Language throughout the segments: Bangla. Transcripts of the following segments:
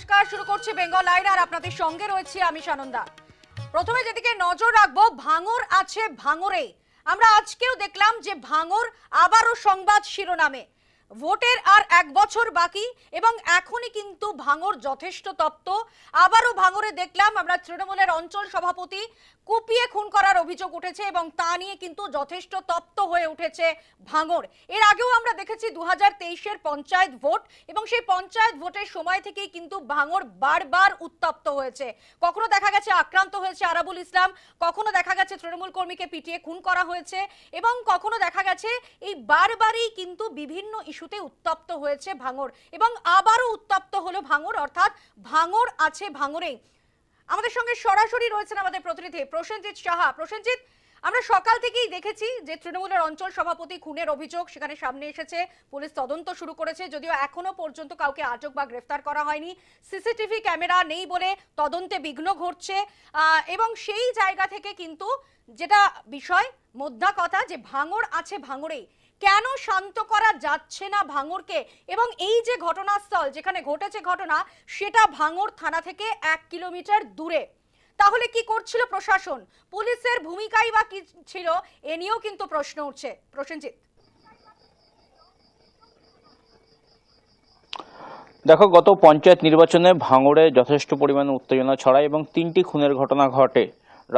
নমস্কার, শুরু করছি বেঙ্গল লাইন আর আপনাদের সঙ্গে রয়েছি আমি সানন্দা। প্রথমে যেদিকে নজর রাখব, ভাঙর আছে ভাঙরে। আমরা আজকেও দেখলাম যে ভাঙর আবারও সংবাদ শিরোনামে। ভোটের আর এক বছর বাকি এবং এখনই কিন্তু ভাঙর যথেষ্ট তপ্ত। আবারও ভাঙরে দেখলাম আমরা তৃণমূলের অঞ্চল সভাপতি কুপিয়ে খুন করার অভিযোগ উঠেছে এবং তা নিয়ে কিন্তু যথেষ্ট তপ্ত হয়ে উঠেছে ভাঙর এর আগেও আমরা দেখেছি দু হাজার তেইশের পঞ্চায়েত ভোট এবং সেই পঞ্চায়েত ভোটের সময় থেকেই কিন্তু ভাঙর বারবার উত্তপ্ত হয়েছে। কখনো দেখা গেছে আক্রান্ত হয়েছে আরাবুল ইসলাম, কখনো দেখা গেছে তৃণমূল কর্মীকে পিটিয়ে খুন করা হয়েছে এবং কখনো দেখা গেছে এই বারবারই কিন্তু বিভিন্ন ইস্যুতে উত্তপ্ত হয়েছে ভাঙর এবং আবারও উত্তপ্ত হলো ভাঙর অর্থাৎ ভাঙর আছে ভাঙরেই আমাদের সঙ্গে সরাসরি রয়েছেন আমাদের প্রতিনিধি প্রসেনজিৎ সাহা। প্রসেনজিৎ, আমরা সকাল থেকেই দেখেছি যে তৃণমূলের অঞ্চল সভাপতি খুনের অভিযোগ সেখানে সামনে এসেছে। পুলিশ তদন্ত শুরু করেছে, যদিও এখনও পর্যন্ত কাউকে আটক বা গ্রেফতার করা হয়নি। সিসিটিভি ক্যামেরা নেই বলে তদন্তে বিঘ্ন ঘটছে। এবং সেই জায়গা থেকে কিন্তু যেটা বিষয়, মোদ্দা কথা যে ভাঙর আছে ভাঙরেই। কেন শান্ত করা যাচ্ছে না ভাঙরকে এবং এই যে ঘটনাস্থল, যেখানে ঘটেছে ঘটনা, সেটা ভাঙর থানা থেকে এক কিলোমিটার দূরে। তাহলে কি করছিল প্রশাসন? পুলিশের ভূমিকাই বা কি ছিল? এ নিয়েও কিন্তু প্রশ্ন উঠছে। প্রসেনজিৎ। দেখো, গত পঞ্চায়েত নির্বাচনে ভাঙড়ে যথেষ্ট পরিমাণে উত্তেজনা ছড়ায় এবং তিনটি খুনের ঘটনা ঘটে।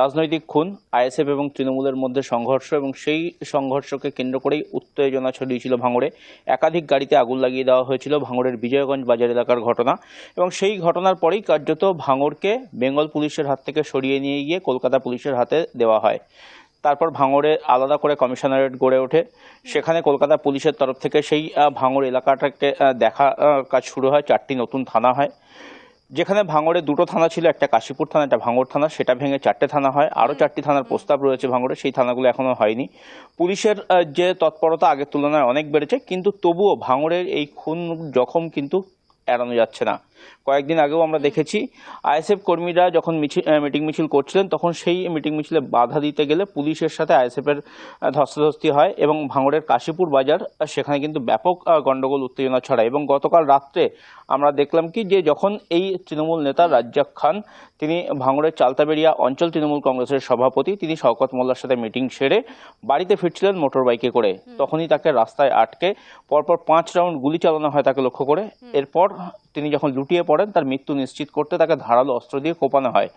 রাজনৈতিক খুন, আইএসএফ এবং তৃণমূলের মধ্যে সংঘর্ষ এবং সেই সংঘর্ষকে কেন্দ্র করেই উত্তেজনা ছড়িয়েছিল ভাঙড়ে। একাধিক গাড়িতে আগুন লাগিয়ে দেওয়া হয়েছিল ভাঙড়ের বিজয়গঞ্জ বাজার এলাকার ঘটনা এবং সেই ঘটনার পরেই কার্যত ভাঙড়কে বেঙ্গল পুলিশের হাত থেকে সরিয়ে নিয়ে গিয়ে কলকাতা পুলিশের হাতে দেওয়া হয়। তারপর ভাঙড়ে আলাদা করে কমিশনারেট গড়ে ওঠে। সেখানে কলকাতা পুলিশের তরফ থেকে সেই ভাঙড় এলাকাটাকে দেখা কাজ শুরু হয়। চারটি নতুন থানা হয়। যেখানে ভাঙড়ে দুটো থানা ছিল, একটা কাশীপুর থানা, একটা ভাঙড় থানা, সেটা ভেঙে চারটে থানা হয়। আরও চারটি থানার প্রস্তাব রয়েছে ভাঙড়ে, সেই থানাগুলো এখনও হয়নি। পুলিশের যে তৎপরতা আগের তুলনায় অনেক বেড়েছে, কিন্তু তবুও ভাঙড়ের এই খুন জখম কিন্তু এড়ানো যাচ্ছে না। কয়েকদিন আগেও আমরা দেখেছি আইএসএফ কর্মীরা যখন মিছিল মিটিং মিছিল করছিলেন তখন সেই মিটিং মিছিলে বাধা দিতে গেলে পুলিশের সাথে আইএসএফ এর ধস্তাধস্তি হয় এবং ভাঙড়ের কাশীপুর বাজার সেখানে কিন্তু ব্যাপক আহ, গন্ডগোল উত্তেজনা ছড়ায় এবং গতকাল রাত্রে আমরা দেখলাম কি যে যখন এই তৃণমূল নেতা রাজ্জাক খান তিনি ভাঙড়ের চালতাবেড়িয়া অঞ্চল তৃণমূল কংগ্রেসের সভাপতি তিনি শওকত মোল্লার সাথে মিটিং সেরে বাড়িতে ফিরছিলেন মোটর বাইকে করে। তখনই তাকে রাস্তায় আটকে পরপর পাঁচ রাউন্ড গুলি চালানো হয় তাকে লক্ষ্য করে। এরপর তিনি যখন লুটিয়ে পড়েন তার মৃত্যু নিশ্চিত করতে তাকে ধারালো অস্ত্র দিয়ে কোপানো হয়।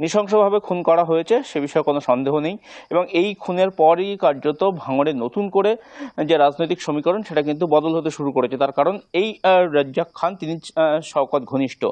নৃশংসভাবে খুন করা হয়েছে সে বিষয়ে কোনো সন্দেহ নেই এবং এই খুনের পরই কার্যত ভাঙড়ে নতুন করে যে রাজনৈতিক সমীকরণ সেটা কিন্তু বদল হতে শুরু করেছে। তার কারণ এই রাজ্জাক খান তিনি শওকত ঘনিষ্ঠ।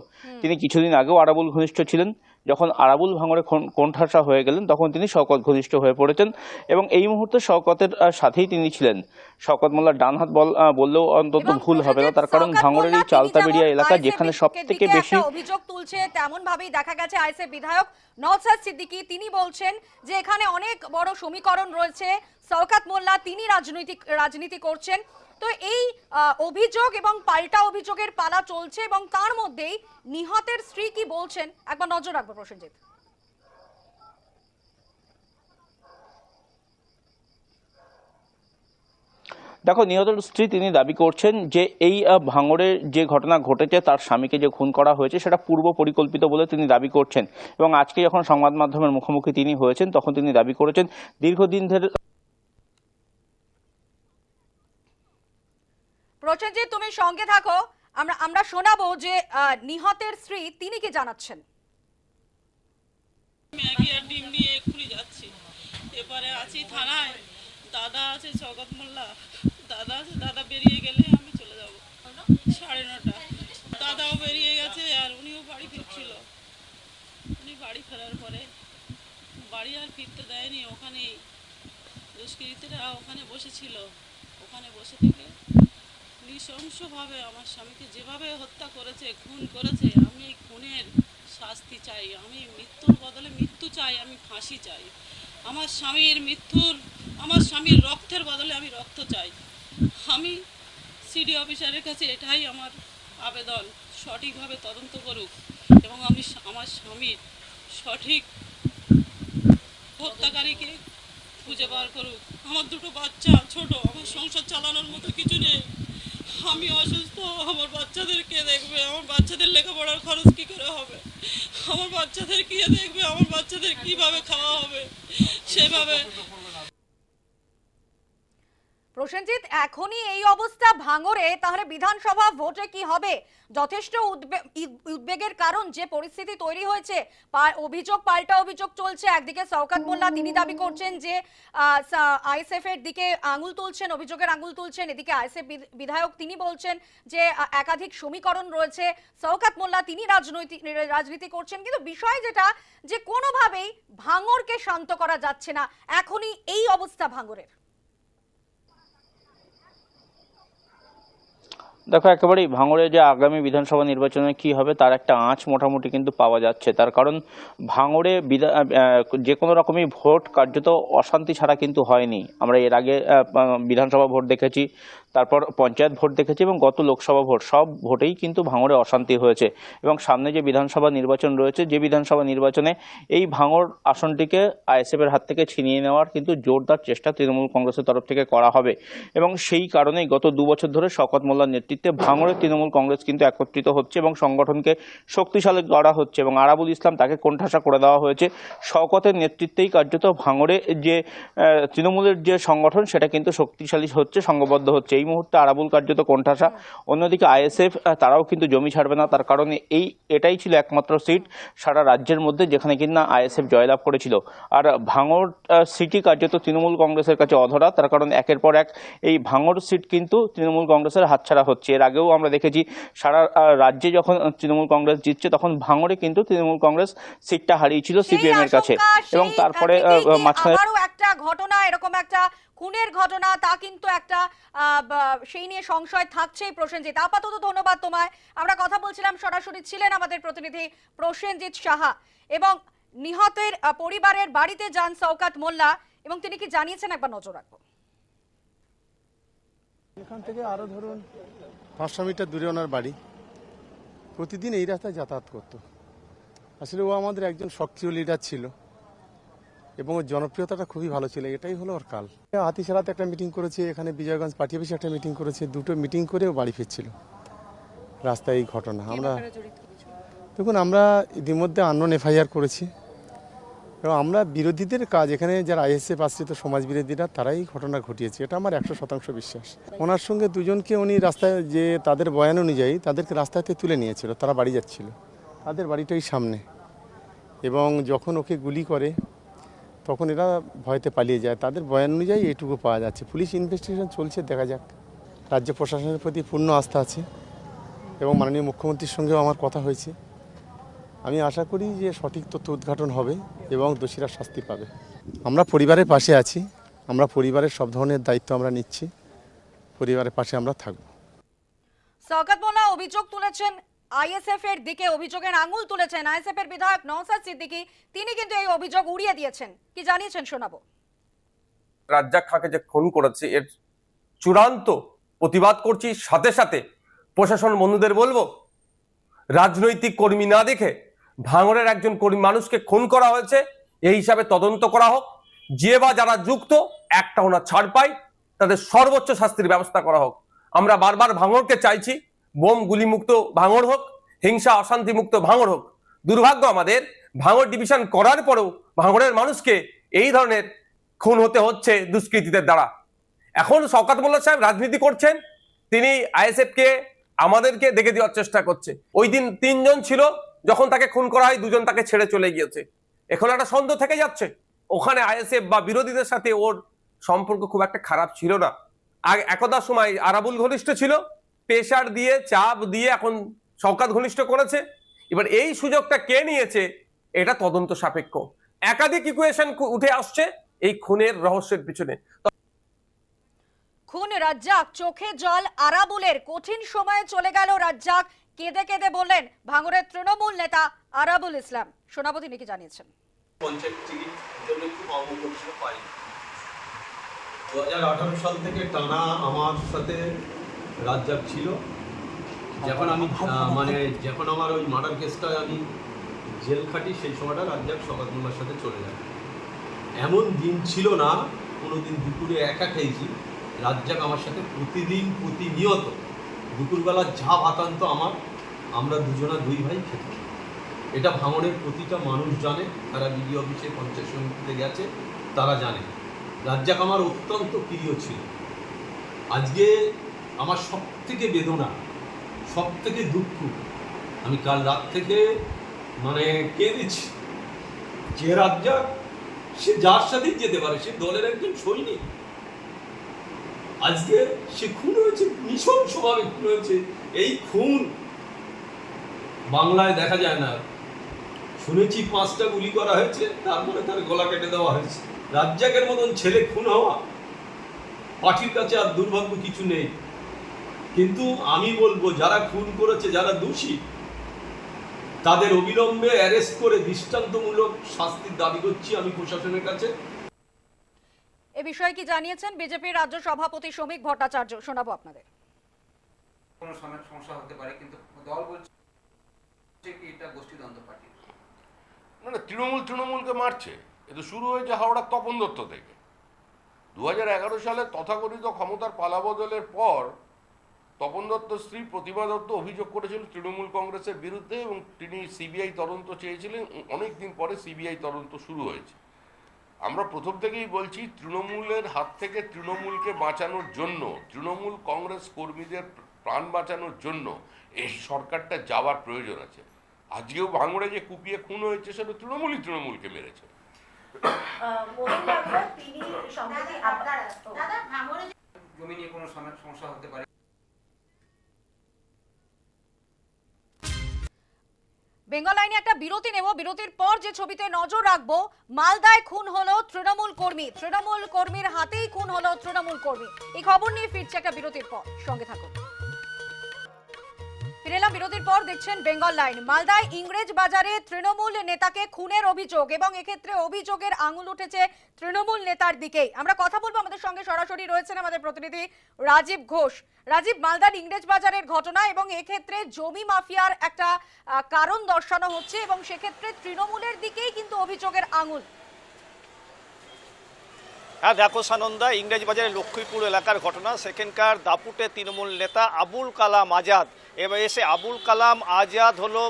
তিনি কিছুদিন আগেও আরাবুল ঘনিষ্ঠ ছিলেন। যখন আরাবুল ভাঙরে কোণ- কোণঠাসা হয়ে গেলেন তখন তিনি শওকত ঘনিষ্ঠ হয়ে পড়েছেন এবং এই মুহূর্তে শওকতের সাথেই তিনি ছিলেন। শওকত মোল্লার ডান হাত বল- বললেও অন্তত ভুল হবে না। তার কারণ শওকত ভাঙড়ের এই চালতাবেড়িয়া এলাকা যেখানে সব থেকে বেশি অভিযোগ তুলছে তেমন ভাবেই দেখা গেছে আইএসএফ বিধায়ক নওসাদ সিদ্দিকী। তিনি বলছেন যে এখানে অনেক বড় সমীকরণ রয়েছে। সৌকাত মোল্লা তিনি রাজনৈতিক রাজনীতি করছেন। তো এই অভিযোগ এবং পাল্টা অভিযোগের পালা চলছে এবং তার মধ্যেই নিহতের স্ত্রী কি বলছেন? একবার নজর রাখব প্রসেনজিৎ। দেখো, নিহতের স্ত্রী তিনি দাবি করছেন যে এই ভাঙড়ের যে ঘটনা ঘটেছে, তার স্বামীকে যে খুন করা হয়েছে, সেটা পূর্ব পরিকল্পিত বলে তিনি দাবি করছেন। এবং আজকে যখন সংবাদ মাধ্যমের মুখোমুখি তিনি হয়েছেন, তখন তিনি দাবি করেছেন, দীর্ঘদিন ধরে প্রসেনজিৎ তুমি সঙ্গে থাকো, আমরা আমরা শোনাবো যে নিহতের স্ত্রী তিনি কি জানাচ্ছেন? ম্যাগি আর ডিম নিয়ে এক্ষুনি যাচ্ছি। এবারে আছি থানায়। দাদা আছে জগৎ মোল্লা। দাদা আছে, দাদা বেরিয়ে গেলে আমি চলে যাব। সাড়ে নটা। দাদাও বেরিয়ে গেছে আর উনিও বাড়ি ফিরছিল। উনি বাড়ি ফেরার পরে বাড়ি আর ফিরতে দেয়নি, ওখানেই দুষ্কৃতীরা ওখানে বসেছিল। ওখানে বসে থেকে নৃশংসভাবে আমার স্বামীকে যেভাবে হত্যা করেছে, খুন করেছে, আমি খুনের শাস্তি চাই, আমি মৃত্যুর বদলে মৃত্যু চাই, আমি ফাঁসি চাই। আমার স্বামীর মৃত্যুর, আমার স্বামীর রক্তের বদলে আমি রক্ত চাই। আমি সিডি অফিসারের কাছে এটাই আমার আবেদন, সঠিকভাবে তদন্ত করুক এবং আমি আমার স্বামীর সঠিক হত্যাকারীকে খুঁজে বার করুক। আমার দুটো বাচ্চা ছোট, আমার সংসার চালানোর মতো কিছু নেই। আমি অসুস্থ, আমার বাচ্চাদেরকে দেখবে? আমার বাচ্চাদের লেখাপড়ার খরচ কি করে হবে? আমার বাচ্চাদের কে দেখবে? আমার বাচ্চাদের কীভাবে খাওয়া হবে? সেভাবে প্রসেনজিৎ, এখনই এই অবস্থা ভাঙরে তাহলে বিধানসভা ভোটে কি হবে? যথেষ্ট উদ্বে- উদ্বেগের কারণ যে পরিস্থিতি তৈরি হয়েছে অভিযোগ, পাল্টা অভিযোগ চলছে। একদিকে শওকাত মোল্লা, তিনি দাবি করছেন যে আইএসএফ এর দিকে আঙুল তুলছেন, অভিযোগের আঙুল তুলছেন। এদিকে আইএসএফ বিধায়ক তিনি বলছেন যে একাধিক সমীকরণ রয়েছে। শওকাত মোল্লা, তিনি রাজনৈতিক রাজনীতি করছেন। কিন্তু বিষয় যেটা, যে কোনোভাবেই ভাঙরকে শান্ত করা যাচ্ছে না। এখনই এই অবস্থা ভাঙরের দেখো, একেবারেই ভাঙড়ে যে আগামী বিধানসভা নির্বাচনে কি হবে, তার একটা আঁচ মোটামুটি কিন্তু পাওয়া যাচ্ছে। তার কারণ, ভাঙড়ে বিধা- যে কোনো রকমই ভোট কার্যত অশান্তি ছাড়া কিন্তু হয়নি। আমরা এর আগে বিধানসভা ভোট দেখেছি। তারপর পঞ্চায়েত ভোট দেখেছি এবং গত লোকসভা ভোট, সব ভোটেই কিন্তু ভাঙড়ে অশান্তি হয়েছে এবং সামনে যে বিধানসভা নির্বাচন রয়েছে, যে বিধানসভা নির্বাচনে এই ভাঙড় আসনটিকে আইএসএফের হাত থেকে ছিনিয়ে নেওয়ার কিন্তু জোরদার চেষ্টা তৃণমূল কংগ্রেসের তরফ থেকে করা হবে এবং সেই কারণেই গত দু বছর ধরে শওকত মোল্লার নেতৃত্বে ভাঙড়ের তৃণমূল কংগ্রেস কিন্তু একত্রিত হচ্ছে এবং সংগঠনকে শক্তিশালী করা হচ্ছে এবং আরাবুল ইসলাম তাকে কোণঠাসা করে দেওয়া হয়েছে। শওকতের নেতৃত্বেই কার্যত ভাঙড়ে যে তৃণমূলের যে সংগঠন সেটা কিন্তু শক্তিশালী হচ্ছে, সংঘবদ্ধ হচ্ছে। এই মুহূর্তে আরাবুল কার্যত কোণঠাসা। অন্যদিকে আইএসএফ তারাও কিন্তু জমি ছাড়বে না তার কারণে এই এটাই ছিল একমাত্র সিট সারা রাজ্যের মধ্যে যেখানে কিনা আইএসএফ জয়লাভ করেছিল। আর ভাঙড় আহ, সিটি কার্যত তৃণমূল কংগ্রেসের কাছে অধরা তার কারণ একের পর এক এই ভাঙড় সিট কিন্তু তৃণমূল কংগ্রেসের হাতছাড়া হচ্ছে। এর আগেও আমরা দেখেছি সারা রাজ্যে যখন তৃণমূল কংগ্রেস জিতছে তখন ভাঙড়ে কিন্তু তৃণমূল কংগ্রেস সিটটা হারিয়েছিল সিপিএম এর কাছে। এবং তারপরে মাঝখানে একটা ঘটনা এরকম একটা খুনের ঘটনা, তা কিন্তু একটা সেই নিয়ে সংশয় থাকছেই প্রসেনজিৎ। আপাতত ধন্যবাদ তোমায়। আমরা কথা বলছিলাম, সরাসরি ছিলেন আমাদের প্রতিনিধি প্রসেনজিৎ সাহা এবং নিহতের পরিবারের বাড়িতে যান শওকাত মোল্লা এবং তিনি কি জানিয়েছেন? একবার নজর রাখব। এখান থেকে আরও ধরুন পাঁচশো মিটার দূরে ওনার বাড়ি। প্রতিদিন এই রাস্তায় যাতায়াত করতো। আসলে ও আমাদের একজন সক্রিয় লিডার ছিল। এবং ওর জনপ্রিয়তাটা খুবই ভালো ছিল এটাই হলো ওর কাল। হাতিছাড়াতে একটা মিটিং করেছে এখানে বিজয়গঞ্জ পার্টি অফিসে একটা মিটিং করেছে দুটো মিটিং করে ও বাড়ি ফিরছিল। রাস্তায় এই ঘটনা আমরা দেখুন আমরা ইতিমধ্যে আননোন এফআইআর করেছি। এবং আমরা বিরোধীদের কাজ এখানে যারা আইএসএফ আশ্রিত সমাজ বিরোধীরা তারাই ঘটনা ঘটিয়েছে। এটা আমার একশো শতাংশ বিশ্বাস। ওনার সঙ্গে দুজনকে উনি রাস্তায় যে তাদের বয়ান অনুযায়ী তাদেরকে রাস্তাতে তুলে নিয়েছিল তারা বাড়ি যাচ্ছিল। তাদের বাড়িটাই সামনে। এবং যখন ওকে গুলি করে তখন এরা ভয়তে পালিয়ে যায়। তাদের বয়ান অনুযায়ী এইটুকু পাওয়া যাচ্ছে। পুলিশ ইনভেস্টিগেশন চলছে, দেখা যাক। রাজ্য প্রশাসনের প্রতি পূর্ণ আস্থা আছে এবং মাননীয় মুখ্যমন্ত্রীর সঙ্গেও আমার কথা হয়েছে। আমি আশা করি যে সঠিক তথ্য উদ্ঘাটন হবে এবং দোষীরা শাস্তি পাবে। আমরা পরিবারের পাশে আছি। আমরা পরিবারের সব ধরনের দায়িত্ব আমরা নিচ্ছি। পরিবারের পাশে আমরা থাকব। শওকাত অভিযোগ তুলেছেন আইএসএফ এর দিকে অভিযোগের আঙুল তুলেছেন আইএসএফ এর বিধায়ক নওসাদ সিদ্দিকী। তিনি কিন্তু এই অভিযোগ উড়িয়ে দিয়েছেন। কি জানিয়েছেন শোনাবো। রাজ্জাক খাঁকে যে খুন করেছে, এর চূড়ান্ত প্রতিবাদ করছি। সাথে সাথে প্রশাসন বন্ধুদের বলব, রাজনৈতিক কর্মী না দেখে ভাঙড়ের একজন কর্মী মানুষকে খুন করা হয়েছে। এই হিসাবে তদন্ত করা হোক। যে বা যারা যুক্ত, একটা ওনার ছাড় পায়। তাদের সর্বোচ্চ শাস্তির ব্যবস্থা করা হোক। আমরা বারবার ভাঙড়কে চাইছি বোম গুলিমুক্ত ভাঙড় হোক, হিংসা অশান্তি মুক্ত ভাঙড় হোক, দুর্ভাগ্য আমাদের, ভাঙড় ডিভিশন করার পরেও ভাঙড়ের মানুষকে এই ধরনের খুন হতে হচ্ছে দুষ্কৃতীদের দ্বারা। এখন শওকাত মোল্লা সাহেব রাজনীতি করছেন, তিনি আইএসএফ কে আমাদেরকে দেখে দেওয়ার চেষ্টা করছে। ওই দিন তিনজন ছিল, যখন তাকে খুন করা হয়, দুজন তাকে ছেড়ে চলে গিয়েছে। এখন একটা সন্দেহ থেকে যাচ্ছে, ওখানে আইএসএফ বা বিরোধীদের সাথে ওর সম্পর্ক খুব একটা খারাপ ছিল না। একদা সময় আরাবুল ঘনিষ্ঠ ছিল প্রেশার দিয়ে চাপ দিয়ে এখন শওকাত ঘনিষ্ঠ করেছে। এবার এই সুযোগটা কে নিয়েছে এটা তদন্ত সাপেক্ষ। একাধিক ইকুয়েশন উঠে আসছে এই খুনের রহস্যের পিছনে। খুন রাজ্জাক চোখে জল আরাবুলের কঠিন সময়ে চলে গেল রাজ্জাক। কেঁদে কেঁদে বললেন ভাঙড়ের তৃণমূল নেতা আরাবুল ইসলাম। শোনাবো তিনি কি জানিয়েছেন দু হাজার আঠারো সাল থেকে টানা আমার সাথে রাজ্জাক ছিল। যখন আমি মানে যখন আমার ওই মার্ডার কেসটা আমি জেল খাটি, সেই সময়টা রাজ্জাক শকাত মোল্লার সাথে চলে যায় এমন দিন ছিল না কোনো দিন দুপুরে একা খেয়েছি। রাজ্জাক আমার সাথে প্রতিদিন প্রতিনিয়ত দুপুরবেলা যা ভাতান্ত আমার, আমরা দুজনা দুই ভাই খেত এটা ভাঙনের প্রতিটা মানুষ জানে, তারা বিডি অফিসে পঞ্চায়েত সমিতিতে গেছে, তারা জানে। রাজ্জাক আমার অত্যন্ত প্রিয় ছিল। আজকে আমার সব থেকে বেদনা সব থেকে দুঃখ, আমি কাল রাত থেকে মানে কে কেঁদেছি। যে রাজ্জাক সে যার সাথেই যেতে পারে, সে দলের একজন সৈনিক। আজকে সে খুন হয়েছে, নৃশংসভাবে খুন হয়েছে। এই খুন বাংলায় দেখা যায় না। শুনেছি পাঁচটা গুলি করা হয়েছে, তারপরে তার গলা কেটে দেওয়া হয়েছে। রাজ্জাকের মতন ছেলে খুন হওয়া পাঠির কাছে আর দুর্ভাগ্য কিছু নেই। কিন্তু আমি বলব যারা খুন করেছে যারা দোষী তাদের অবিলম্বে অ্যারেস্ট করে দৃষ্টান্তমূলক শাস্তির দাবি করছি আমি প্রশাসনের কাছে। এ বিষয়ে কি জানিয়েছেন বিজেপির রাজ্য সভাপতি শ্রমিক ভট্টাচার্য? শোনাবো আপনাদের। কোনো সমস্যা হতে পারে কিন্তু দল বলছে কি এটা গোষ্ঠীদ্বন্দ্ব পার্টি। না না তৃণমূল তৃণমূলকে মারছে। এ তো শুরু হয়েছে হাওড়ার তপন দত্ত থেকে। দু এগারো সালে তথাকথিত ক্ষমতার পালাবদলের পর তপন দত্ত স্ত্রী প্রতিমা দত্ত অভিযোগ করেছিল তৃণমূল কংগ্রেসের বিরুদ্ধে এবং তিনি সিবিআই তদন্ত চেয়েছিলেন। অনেক দিন পরে সিবিআই তদন্ত শুরু হয়েছে। আমরা প্রথম থেকেই বলছি তৃণমূলের হাত থেকে তৃণমূলকে বাঁচানোর জন্য তৃণমূল কংগ্রেস কর্মীদের প্রাণ বাঁচানোর জন্য এই সরকারটা যাওয়ার প্রয়োজন আছে। আজকেও ভাঙড়ে যে কুপিয়ে খুন হয়েছে সেটা তৃণমূলই তৃণমূলকে মেরেছে। জমি নিয়ে কোনো সমস্যা হতে পারে? বেঙ্গল লাইনে একটা বিরতি নেব। বিরতির পর যে ছবিতে নজর রাখব, মালদায় খুন হলো তৃণমূল কর্মী। তৃণমূল কর্মীর হাতেই খুন হলো তৃণমূল কর্মী। এই খবর নিয়ে ফিরছে একটা বিরতির পর। সঙ্গে থাকুন। ফিরে এলাম বিরতির পর দেখছেন বেঙ্গল লাইন। মালদায় ইংরেজ বাজারে তৃণমূল নেতাকে খুনের অভিযোগ এবং এক্ষেত্রে অভিযোগের আঙুল উঠেছে তৃণমূল নেতার দিকেই। আমরা কথা বলব আমাদের সঙ্গে সরাসরি রয়েছেন আমাদের প্রতিনিধি রাজীব ঘোষ। রাজীব, মালদার ইংরেজ বাজারের ঘটনা এবং এক্ষেত্রে জমি মাফিয়ার একটা কারণ দর্শানো হচ্ছে এবং সেক্ষেত্রে তৃণমূলের দিকেই কিন্তু অভিযোগের আঙুল। হ্যাঁ দেখো সানন্দা, ইংরেজ বাজারের লক্ষ্মীপুর এলাকার ঘটনা। সেখানকার দাপুটে তৃণমূল নেতা আবুল কালাম আজাদ এবার এসে আবুল কালাম আজাদ হলো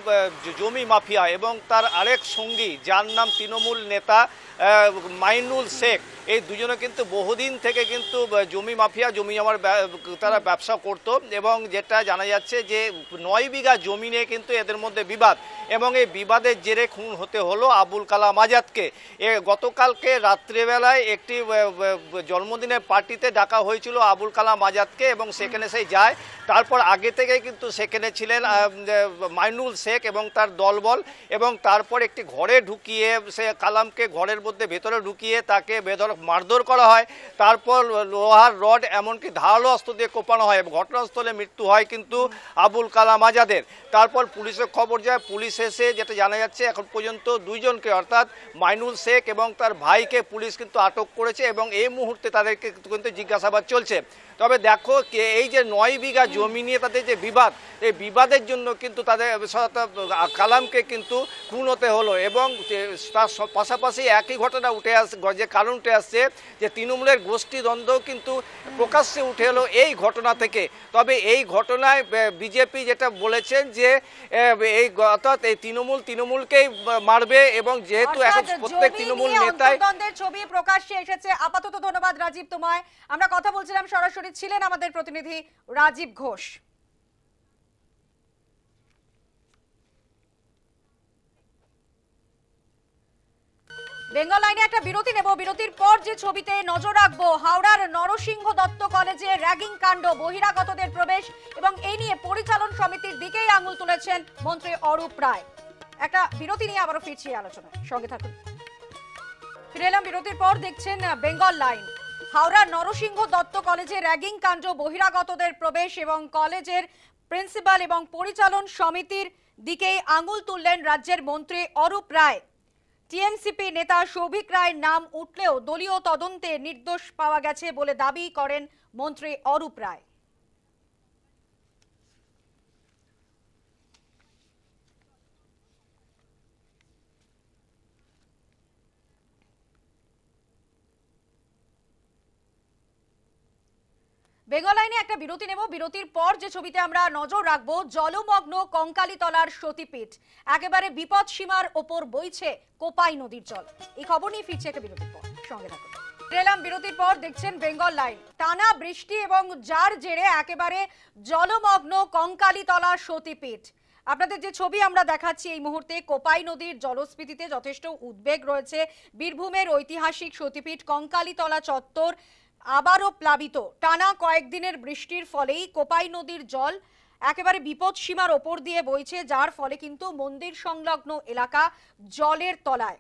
জমি মাফিয়া এবং তার আরেক সঙ্গী, যার নাম তৃণমূল নেতা মাইনুল শেখ, এই দুজনে কিন্তু বহুদিন থেকে কিন্তু জমি মাফিয়া, জমি আমার তারা ব্যবসা করত এবং যেটা জানা যাচ্ছে যে নয় বিঘা জমি নিয়ে কিন্তু এদের মধ্যে বিবাদ এবং এই বিবাদের জেরে খুন হতে হলো আবুল কালাম আজাদকে। এ, গতকালকে রাত্রেবেলায় একটি জন্মদিনের পার্টিতে ডাকা হয়েছিল আবুল কালাম আজাদকে এবং সেখানে সেই যায়। তারপর আগে থেকে কিন্তু সেখানে ছিলেন মাইনুল শেখ এবং তার দলবল এবং তারপর একটি ঘরে ঢুকিয়ে সে কালামকে ঘরের মধ্যে ভেতরে ঢুকিয়ে তাকে বেধর মারধর করা হয়। তারপর লোহার রড এমনকি ধারালো অস্ত্র দিয়ে কোপানো হয় ঘটনাস্থলে মৃত্যু হয় কিন্তু আবুল কালাম আজাদের। তারপর পুলিশের খবর যায়, পুলিশ এসে যেটা জানা যাচ্ছে, এখন পর্যন্ত দুইজনকে অর্থাৎ মাইনুল শেখ এবং তার ভাইকে পুলিশ কিন্তু আটক করেছে এবং এই মুহূর্তে তাদেরকে কিন্তু জিজ্ঞাসাবাদ চলছে। তবে দেখো এই যে নয় বিঘা জমি নিয়ে তাদের যে বিবাদ, এই বিবাদের জন্য কিন্তু তাদের কালামকে কিন্তু খুন হতে হলো এবং তার পাশাপাশি একই ঘটনা উঠে আস যে কারণ উঠে আসছে যে তৃণমূলের গোষ্ঠী দ্বন্দ্ব কিন্তু প্রকাশ্যে উঠে এলো এই ঘটনা থেকে। তবে এই ঘটনায় বিজেপি যেটা বলেছেন যে এই অর্থাৎ এই তৃণমূল তৃণমূলকেই মারবে এবং যেহেতু এখন প্রত্যেক তৃণমূল নেতাই ছবি প্রকাশ্যে এসেছে। আপাতত ধন্যবাদ রাজীব তোমায়। আমরা কথা বলছিলাম সরাসরি ছিলেন আমাদের প্রতিনিধি রাজীব ঘোষ। বেঙ্গল লাইনে একটা বিরতি নেব। বিরতির পর যে ছবিতে নজর রাখব, হাওড়ার নরসিংহ দত্ত কলেজে র্যাগিং কাণ্ড, বহিরাগতদের প্রবেশ এবং এই নিয়ে পরিচালন সমিতির দিকেই আঙুল তুলেছেন মন্ত্রী অরূপ রায়। একটা বিরতি নিয়ে আবারও ফিরছি এই আলোচনায়। সঙ্গে থাকুন। ফিরে এলাম বিরতির পর, দেখছেন বেঙ্গল লাইন। হাওড়ার নরসিংহ দত্ত কলেজে র্যাগিং কাণ্ড, বহিরাগতদের প্রবেশ এবং কলেজের প্রিন্সিপাল এবং পরিচালন সমিতির দিকেই আঙুল তুললেন রাজ্যের মন্ত্রী অরূপ রায়। টিএমসিপি নেতা সৌভিক রায়ের নাম উঠলেও দলীয় তদন্তে নির্দোষ পাওয়া গেছে বলে দাবি করেন মন্ত্রী অরূপ রায়। বেঙ্গল লাইনে একটা বিরতি নেব। বিরতির পর যে ছবিতে আমরা নজর রাখব, জলমগ্ন কঙ্কালীতলার সতীপীঠ। একেবারে বিপদ সীমার ওপর বইছে কোপাই নদীর জল। এই খবর নিয়ে ফিরছে একটা বিরতির পর। সঙ্গে থাকুন। এলাম বিরতির পর দেখছেন বেঙ্গল লাইন। টানা বৃষ্টি এবং যার জেরে একেবারে জলমগ্ন কঙ্কালীতলা সতীপীঠ। আপনাদের যে ছবি আমরা দেখাচ্ছি এই মুহূর্তে, কোপাই নদীর জলস্ফীতিতে যথেষ্ট উদ্বেগ রয়েছে। বীরভূমের ঐতিহাসিক সতীপীঠ কঙ্কালীতলা চত্বর আবারও প্লাবিত। টানা কয়েকদিনের বৃষ্টির ফলেই কোপাই নদীর জল একেবারে বিপদ সীমার ওপর দিয়ে বইছে, যার ফলে কিন্তু মন্দির সংলগ্ন এলাকা জলের তলায়।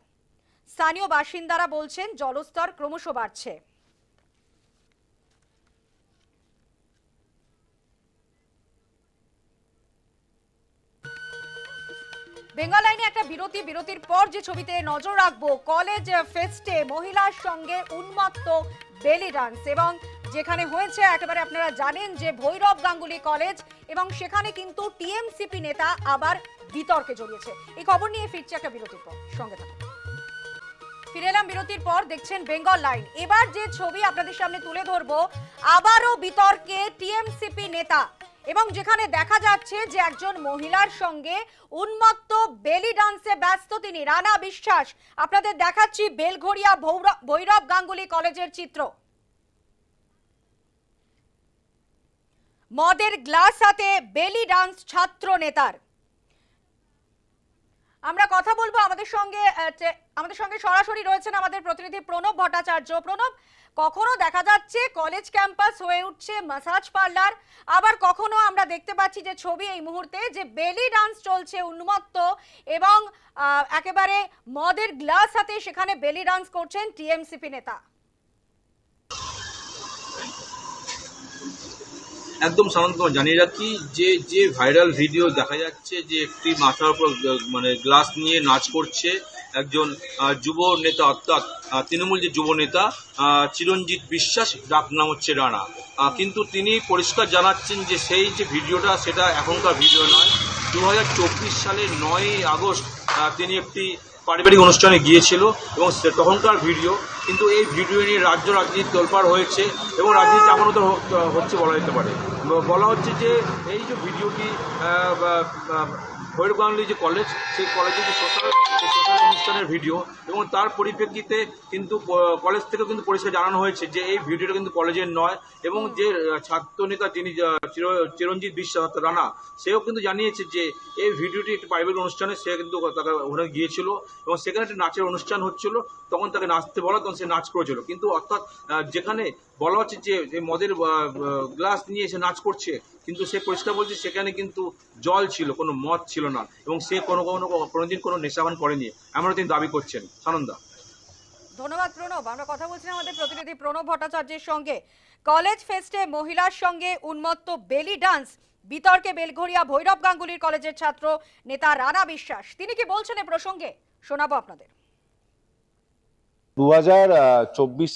স্থানীয় বাসিন্দারা বলছেন, জলস্তর ক্রমশ বাড়ছে। বেঙ্গল লাইনে একটা বিরতি, বিরতির পর যে ছবিতে নজর রাখব, কলেজ ফেস্টে মহিলার সঙ্গে উন্মত্ত বেলি ডান্স এবং যেখানে হয়েছে, একেবারে আপনারা জানেন যে ভৈরব গাঙ্গুলি কলেজ এবং সেখানে কিন্তু টিএমসিপি নেতা আবার বিতর্কে জড়িয়েছে। এই খবর নিয়ে ফিরছে একটা বিরতির পর। সঙ্গে থাকুন। ফিরে এলাম বিরতির পর, দেখছেন বেঙ্গল লাইন। এবার যে ছবি আপনাদের সামনে তুলে ধরবো, আবারও বিতর্কে টিএমসিপি নেতা এবং যেখানে দেখা যাচ্ছে যে একজন মহিলার সঙ্গে উন্মত্ত বেলি ডান্সে ব্যস্ত তিনি, রানা বিশ্বাস। আপনাদের দেখাচ্ছি বেলঘড়িয়া ভৌর- ভৈরব গাঙ্গুলি কলেজের চিত্র। মদের গ্লাস হাতে বেলি ডান্স ছাত্র নেতার। আমরা কথা বলব আমাদের সঙ্গে আমাদের সঙ্গে সরাসরি রয়েছেন আমাদের প্রতিনিধি প্রণব ভট্টাচার্য। প্রণব, কখনো দেখা যাচ্ছে কলেজ ক্যাম্পাস হয়ে উঠছে মাসাজ পার্লার আবার কখনো আমরা দেখতে পাচ্ছি যে ছবি এই মুহূর্তে যে বেলি ডান্স চলছে উন্মত্ত এবং একেবারে মদের গ্লাস হাতে সেখানে বেলি ডান্স করছেন টিএমসিপি নেতা। একদম সাধারণত জানিয়ে রাখি যে যে ভাইরাল ভিডিও দেখা যাচ্ছে যে একটি মাথার উপর মানে গ্লাস নিয়ে নাচ করছে একজন যুব নেতা, অর্থাৎ তৃণমূল যে যুব নেতা চিরঞ্জিত বিশ্বাস ডাক নাম হচ্ছে রানা। কিন্তু তিনি পরিষ্কার জানাচ্ছেন যে সেই যে ভিডিওটা, সেটা এখনকার ভিডিও নয়। দু সালের নয়ই আগস্ট তিনি একটি পারিবারিক অনুষ্ঠানে গিয়েছিল এবং তখনকার ভিডিও, কিন্তু এই ভিডিও নিয়ে রাজ্য রাজনীতি তোলপাড় হয়েছে এবং রাজনীতি চাপানোতে হচ্ছে বলা যেতে পারে। বলা হচ্ছে যে এই যে ভিডিওটি ভৈরব গাঙ্গুলি যে কলেজ সেই কলেজের যে সোশ্যাল সোশ্যাল অনুষ্ঠানের ভিডিও এবং তার পরিপ্রেক্ষিতে কিন্তু কলেজ থেকেও কিন্তু পরিষ্কার জানানো হয়েছে যে এই ভিডিওটা কিন্তু কলেজের নয় এবং যে ছাত্র নেতা যিনি চিরঞ্জিত বিশ্বাস রানা, সেও কিন্তু জানিয়েছে যে এই ভিডিওটি একটি পারিবারিক অনুষ্ঠানে, সে কিন্তু তাকে ওখানে গিয়েছিল এবং সেখানে একটি নাচের অনুষ্ঠান হচ্ছিল, তখন তাকে নাচতে বলা, তখন সে নাচ করেছিল। কিন্তু অর্থাৎ যেখানে বলা হচ্ছে যে মদের গ্লাস নিয়ে সে নাচ করছে, কিন্তু সে পরিষ্কার বলছে সেখানে কিন্তু জল ছিল, কোনো মদ ছিল না, এবং সে কোনো কোনো, কোনোদিন কোনো নেশাভান করেনি। এমনও তিনি দাবি করছেন। সানন্দা। ধন্যবাদ, প্রণব। আমরা কথা বলছিলাম আমাদের প্রতিনিধি প্রণব ভট্টাচার্যের সঙ্গে। কলেজ ফেস্টে মহিলার সঙ্গে উন্মত্ত বেলি ডান্স, বিতর্কে বেলঘরিয়া ভৈরব গাঙ্গুলির কলেজের ছাত্র নেতা রানা বিশ্বাস। তিনি কি বলছেন এ প্রসঙ্গে? শোনাবো আপনাদের। দু হাজার চব্বিশ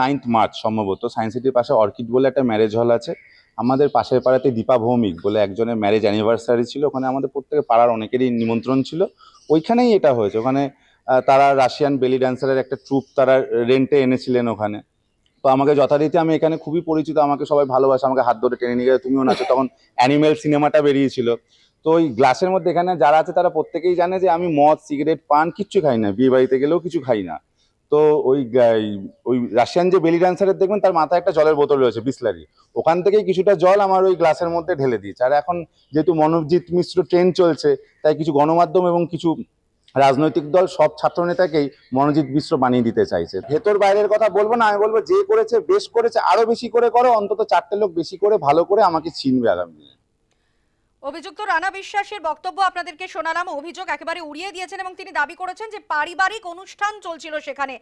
নাইন্থ মার্চ সম্ভবত সায়েন্স সিটির পাশে অর্কিড বলে একটা ম্যারেজ হল আছে। আমাদের পাশের পাড়াতে দীপা ভৌমিক বলে একজনের ম্যারেজ অ্যানিভার্সারি ছিল, ওখানে আমাদের প্রত্যেকের পাড়ার অনেকেরই নিমন্ত্রণ ছিল। ওইখানেই এটা হয়েছে, ওখানে তারা রাশিয়ান বেলি ড্যান্সারের একটা ট্রুপ তারা রেন্টে এনেছিলেন ওখানে। তো আমাকে যথারীতি আমি এখানে খুবই পরিচিত, আমাকে সবাই ভালোবাসে, আমাকে হাত ধরে টেনে নিয়ে গেছে তুমিও নাচো, তখন অ্যানিমেল সিনেমাটা বেরিয়েছিল। তো ওই গ্লাসের মধ্যে এখানে যারা আছে, তারা প্রত্যেকেই জানে যে আমি মদ সিগারেট পান কিচ্ছু খাই না, বিয়ে বাড়িতে গেলেও কিছু খাই না। তো ওই ওই রাশিয়ান যে বেলি ডান্সারের দেখবেন, তার মাথায় একটা জলের বোতল রয়েছে বিসলারি ওখান থেকেই কিছুটা জল আমার ওই গ্লাসের মধ্যে ঢেলে দিয়েছে। আর এখন যেহেতু মনোজিৎ মিশ্র ট্রেন চলছে, তাই কিছু গণমাধ্যম এবং কিছু রাজনৈতিক দল, সব ছাত্র নেতাকেই মনোজিৎ মিশ্র বানিয়ে দিতে চাইছে। ভেতর বাইরের কথা বলব না, আমি বলব যে করেছে, বেশ করেছে, আরও বেশি করে করো, অন্তত চারটে লোক বেশি করে, ভালো করে আমাকে চিনবে আগামী দিনে। অভিযুক্ত রানা বিশ্বাসের বক্তব্য আপনাদেরকে শোনালাম। অভিযোগ একেবারে উড়িয়ে দিয়েছেন এবং তিনি দাবি করেছেন যে পারিবারিক অনুষ্ঠান চলছিল সেখানে।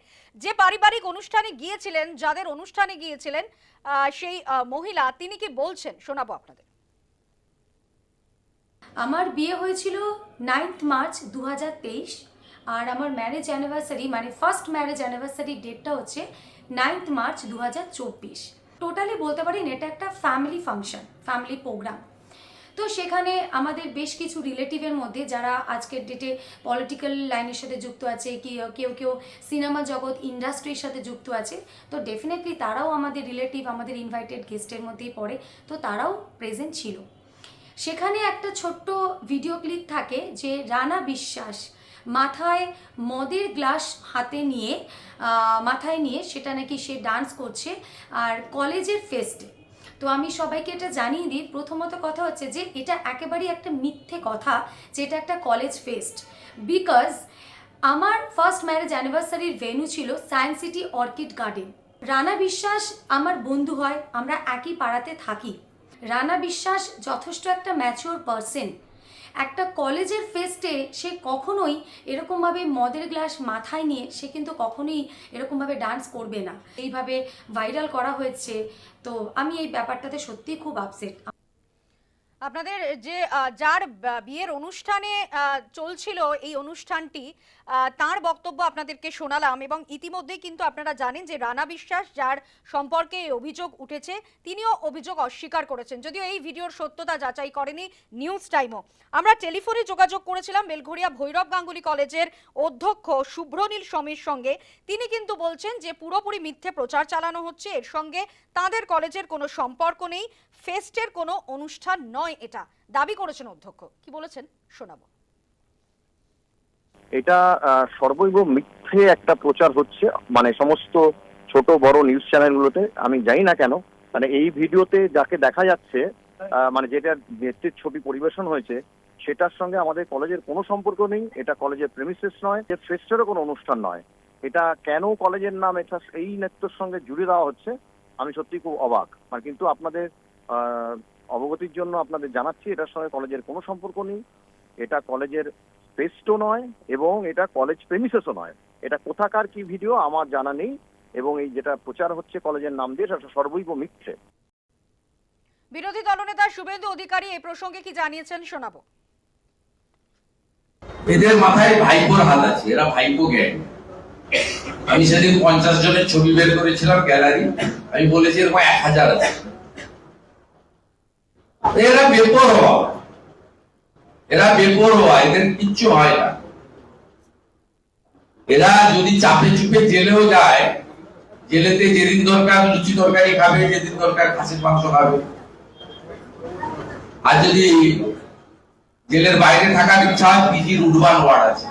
যে পারিবারিক অনুষ্ঠানে গিয়েছিলেন, যাদের অনুষ্ঠানে গিয়েছিলেন সেই মহিলা, তিনি কি বলছেন? শোনাবো আপনাদের। আমার বিয়ে হয়েছিল নাইন্থ মার্চ দু হাজার তেইশ আর আমার ম্যারেজ অ্যানিভার্সারি মানে ফার্স্ট ম্যারেজ অ্যানিভার্সারি ডেটটা হচ্ছে নাইন্থ মার্চ দু হাজার চব্বিশ। টোটালি বলতে পারেন, এটা একটা ফ্যামিলি ফাংশন ফ্যামিলি প্রোগ্রাম তো সেখানে আমাদের বেশ কিছু রিলেটিভের মধ্যে যারা আজকের ডেটে পলিটিক্যাল লাইনের সাথে যুক্ত আছে কেউ কেউ সিনেমা জগৎ ইন্ডাস্ট্রির সাথে যুক্ত আছে, তো ডেফিনেটলি তারাও আমাদের রিলেটিভ আমাদের ইনভাইটেড গেস্টের মধ্যেই পড়ে, তো তারাও প্রেজেন্ট ছিল। সেখানে একটা ছোট্ট ভিডিও ক্লিপ থাকে যে রানা বিশ্বাস মাথায় মদের গ্লাস হাতে নিয়ে মাথায় নিয়ে সেটা নাকি সে ডান্স করছে আর কলেজের ফেস্টে তো আমি সবাইকে এটা জানিয়ে দিই, প্রথমত কথা হচ্ছে যে এটা একেবারেই একটা মিথ্যে কথা যে এটা একটা কলেজ ফেস্ট বিকজ আমার ফার্স্ট ম্যারেজ অ্যানিভার্সারির ভেন্যু ছিল Science City Orchid Garden Rana Biswas আমার বন্ধু হয়, আমরা একই পাড়াতে থাকি। রানা বিশ্বাস যথেষ্ট একটা ম্যাচিওর পারসন একটা কলেজের ফেস্টে সে কখনোই এরকমভাবে মদের গ্লাস মাথায় নিয়ে সে কিন্তু কখনোই এরকমভাবে ডান্স করবে না। এইভাবে ভাইরাল করা হয়েছে। তো আমি এই ব্যাপারটাতে সত্যিই খুব আপসেট আপনাদের যে যার বিয়ের অনুষ্ঠানে চলছিল এই অনুষ্ঠানটি তার বক্তব্য আপনাদেরকে শোনালাম এবং ইতিমধ্যেই কিন্তু আপনারা জানেন যে রানা বিশ্বাস, যার সম্পর্কে এই অভিযোগ উঠেছে, তিনিও অভিযোগ অস্বীকার করেছেন। যদিও এই ভিডিওর সত্যতা যাচাই করেনি নিউজ টাইমও। আমরা টেলিফোনে যোগাযোগ করেছিলাম বেলঘরিয়া ভৈরব গাঙ্গুলি কলেজের অধ্যক্ষ শুভ্রনীল সমীর সঙ্গে। তিনি কিন্তু বলছেন যে পুরোপুরি মিথ্যে প্রচার চালানো হচ্ছে। এর সঙ্গে তাদের কলেজের কোনো সম্পর্ক নেই। ফেস্টের কোনো অনুষ্ঠান নয় এটা। দাবি করেছেন অধ্যক্ষ। কি বলেছেন? শোনাবো। এটা সর্বৈব মিথ্যে একটা প্রচার হচ্ছে। মানে সমস্ত ছোট, বড় নিউজ চ্যানেলগুলোতে আমি জানি না কেন। মানে এই ভিডিওতে যাকে দেখা যাচ্ছে মানে যেটা নেত্রীর ছবি পরিবেশন হয়েছে, সেটার সঙ্গে আমাদের কলেজের কোনো সম্পর্ক নেই। এটা কলেজের প্রেমিসেস নয় যে ফেস্টেরও কোনো অনুষ্ঠান নয়। এটা কেন কলেজের নাম এটা এই নেত্রর সঙ্গে জুড়ে দেওয়া হচ্ছে, আমি সত্যি খুব অবাক। মানে কিন্তু আপনাদের অবগতির জন্য আপনাদের জানাচ্ছি, এটার সঙ্গে কলেজের কোনো সম্পর্ক নেই। এটা কলেজের ফেস্টও নয় এবং এটা কলেজ প্রেমিসেসও নয়। এটা কোথাকার কি ভিডিও আমার জানা নেই এবং এই যেটা প্রচার হচ্ছে কলেজের নাম দিয়ে সেটা সর্বৈব মিথ্যে। বিরোধী দলনেতা শুভেন্দু অধিকারী এই প্রসঙ্গে কি জানিয়েছেন শোনাবো। এদের মাথায় ভাইপোর হাত আছে এরা ভাইপো গ্যাং আমি সেদিন পঞ্চাশ জনের ছবি বের করেছিলাম গ্যালারি আমি বলেছি এরকম এক হাজার আছে। এরা বেপরোয়া। এরা বেপরোয়া এদের কিচ্ছু হয় না। এরা যদি চাপে চুপে জেলেও যায়, জেলেতে যেদিন দরকার লুচি তরকারি খাবে, যেদিন দরকার খাসির মাংস খাবে। আর যদি জেলের বাইরে থাকার ইচ্ছা হয় পিজির উডবান ওয়ার্ড আছে।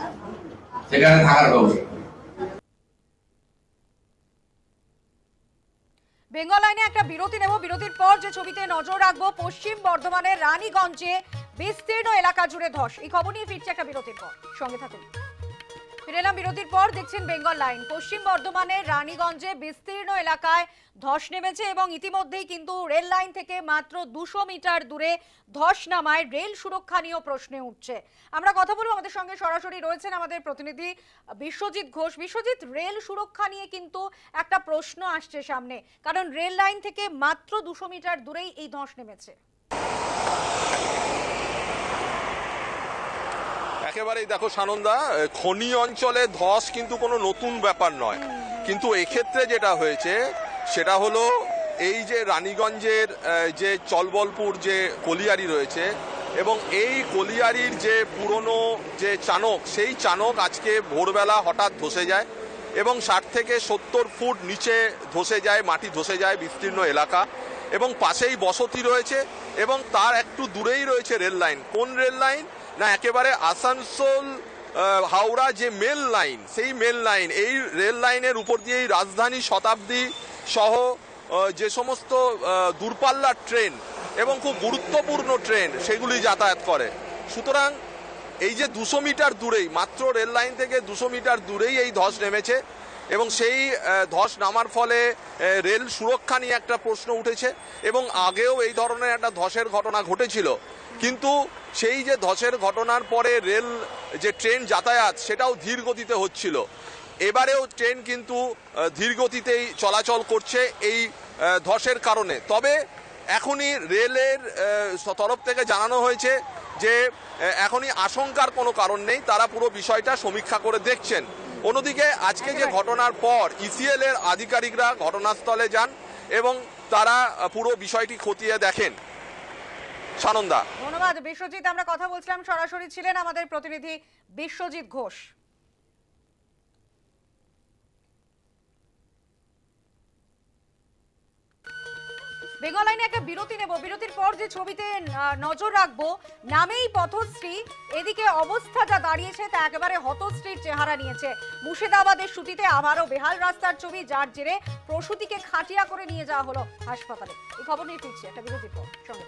সেখানে থাকার ব্যবস্থা। বেঙ্গল লাইনে একটা বিরতি নেব। বিরতির পর যে ছবিতে নজর রাখব, পশ্চিম বর্ধমানের রানীগঞ্জে বিস্তীর্ণ এলাকা জুড়ে ধস। এই খবর নিয়ে ফিরছে একটা বিরতির পর। সঙ্গে থাকুন। ফিরে এলাম বিরতির পর, দেখছেন বেঙ্গল লাইন। পশ্চিম বর্ধমানের রানীগঞ্জে বিস্তীর্ণ এলাকায় ধস নেমেছে এবং ইতিমধ্যেই কিন্তু রেল লাইন থেকে মাত্র দুশো মিটার দূরে ধস নামায় রেল সুরক্ষা নিয়েও প্রশ্নে উঠছে। আমরা কথা বলব আমাদের সঙ্গে সরাসরি রয়েছেন আমাদের প্রতিনিধি বিশ্বজিৎ ঘোষ। বিশ্বজিৎ, রেল সুরক্ষা নিয়ে কিন্তু একটা প্রশ্ন আসছে সামনে, কারণ রেল লাইন থেকে মাত্র দুশো মিটার দূরেই এই ধস নেমেছে। একেবারেই দেখো সানন্দা খনি অঞ্চলে ধস কিন্তু কোনো নতুন ব্যাপার নয়। কিন্তু এক্ষেত্রে যেটা হয়েছে, সেটা হলো এই যে রানীগঞ্জের যে চলবলপুর যে কলিয়ারি রয়েছে এবং এই কলিয়ারির যে পুরনো যে চানক, সেই চানক আজকে ভোরবেলা হঠাৎ ধসে যায় এবং ষাট থেকে সত্তর ফুট নিচে ধসে যায়, মাটি ধসে যায়, বিস্তীর্ণ এলাকা এবং পাশেই বসতি রয়েছে এবং তার একটু দূরেই রয়েছে রেল লাইন কোন রেল লাইন না, একেবারে আসানসোল হাওড়া যে মেল লাইন সেই মেল লাইন এই রেল লাইনের উপর দিয়েই রাজধানী শতাব্দী সহ যে সমস্ত দূরপাল্লার ট্রেন এবং খুব গুরুত্বপূর্ণ ট্রেন সেগুলি যাতায়াত করে। সুতরাং এই যে দুশো মিটার দূরেই, মাত্র রেল লাইন থেকে দুশো মিটার দূরেই এই ধস নেমেছে এবং সেই ধস নামার ফলে রেল সুরক্ষা নিয়ে একটা প্রশ্ন উঠেছে এবং আগেও এই ধরনের একটা ধসের ঘটনা ঘটেছিল। কিন্তু সেই যে ধসের ঘটনার পরে রেল যে ট্রেন যাতায়াত সেটাও ধীর গতিতে হচ্ছিল। এবারেও ট্রেন কিন্তু ধীর গতিতেই চলাচল করছে এই ধসের কারণে। তবে এখনই রেলের তরফ থেকে জানানো হয়েছে যে এখনই আশঙ্কার কোনো কারণ নেই তারা পুরো বিষয়টা সমীক্ষা করে দেখছেন। অন্যদিকে আজকে যে ঘটনার পর ইসিএল এর আধিকারিকরা ঘটনাস্থলে যান এবং তারা পুরো বিষয়টি খতিয়ে দেখেন। সানন্দা। ধন্যবাদ, বিশ্বজিৎ। আমরা কথা বলছিলাম, সরাসরি ছিলেন আমাদের প্রতিনিধি বিশ্বজিৎ ঘোষ। বেঙ্গল লাইনে একটা বিরতি নেব। বিরতির পর যে ছবিতে নজর রাখব, নামেই পথশ্রী, এদিকে অবস্থা যা দাঁড়িয়েছে তা একেবারে হতশ্রীর চেহারা নিয়েছে। মুর্শিদাবাদের সুতিতে আবারও বেহাল রাস্তার ছবি, যার জেরে প্রসূতিকে খাটিয়া করে নিয়ে যাওয়া হলো হাসপাতালে। এই খবর নিয়ে ফিরছি, একটা বিরতির পর। সঙ্গে